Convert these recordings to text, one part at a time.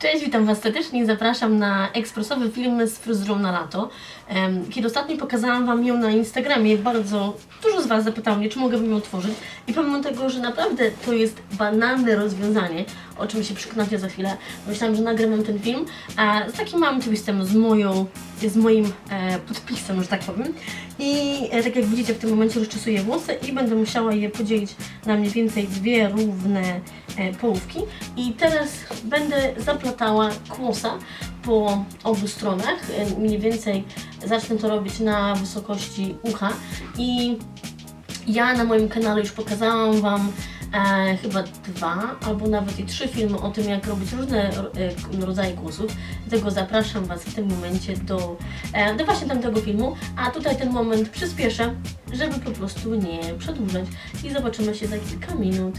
Cześć, witam Was serdecznie i zapraszam na ekspresowy film z fryzurą na lato. Kiedy ostatnio pokazałam Wam ją na Instagramie, bardzo dużo z Was zapytało mnie, czy mogę ją otworzyć. I pomimo tego, że naprawdę to jest banalne rozwiązanie, o czym się przekonacie za chwilę, myślałam, że nagram ten film a z takim małym twistem, z moją, z moim e, podpisem, że tak powiem. I e, tak jak widzicie, w tym momencie rozczesuję włosy i będę musiała je podzielić na mniej więcej dwie równe e, połówki. I teraz będę zaplatała kłosa po obu stronach. E, Mniej więcej zacznę to robić na wysokości ucha i ja na moim kanale już pokazałam Wam e, chyba dwa albo nawet i trzy filmy o tym, jak robić różne e, rodzaje kłosów. Dlatego zapraszam Was w tym momencie do, e, do właśnie tamtego filmu, a tutaj ten moment przyspieszę, żeby po prostu nie przedłużać i zobaczymy się za kilka minut.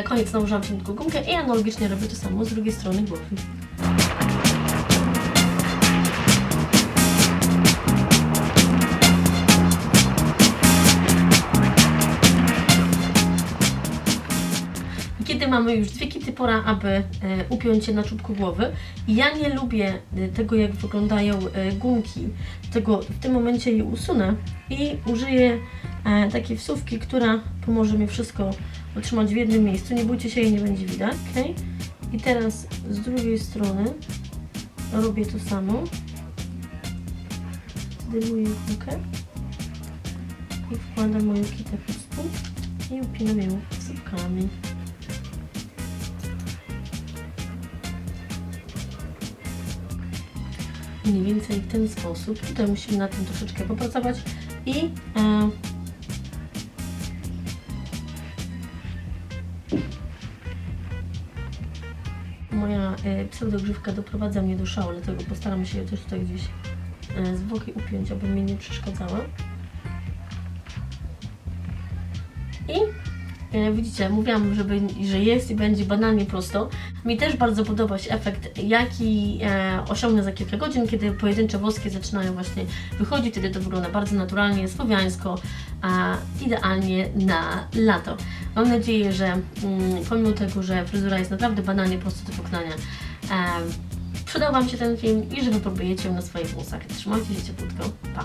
Na koniec nałożyłam cienką gumkę i analogicznie robię to samo z drugiej strony głowy. Kiedy mamy już dwie kity, pora, aby e, upiąć je na czubku głowy. Ja nie lubię e, tego, jak wyglądają e, gumki, dlatego w tym momencie je usunę i użyję takiej wsówki, która pomoże mi wszystko utrzymać w jednym miejscu. Nie bójcie się, jej nie będzie widać. Okay? I teraz z drugiej strony robię to samo. Zdejmuję gumkę i wkładam moją kitę pod spód i upinam ją wsówkami. Mniej więcej w ten sposób. Tutaj musimy na tym troszeczkę popracować i e, moja e, pseudogrzywka doprowadza mnie do szału, dlatego postaram się też tutaj gdzieś e, z boki upiąć, aby mi nie przeszkadzała. I widzicie, mówiłam, że, będzie- że jest i będzie banalnie prosto. Mi też bardzo podoba się efekt, jaki e, osiągnę za kilka godzin, kiedy pojedyncze włoskie zaczynają właśnie wychodzić. Wtedy to wygląda bardzo naturalnie, słowiańsko, a idealnie na lato. Mam nadzieję, że mm, pomimo tego, że fryzura jest naprawdę banalnie prosta do wykonania, e, przydał Wam się ten film i że wypróbujecie ją na swoich włosach. Trzymajcie się cieplutko. Pa!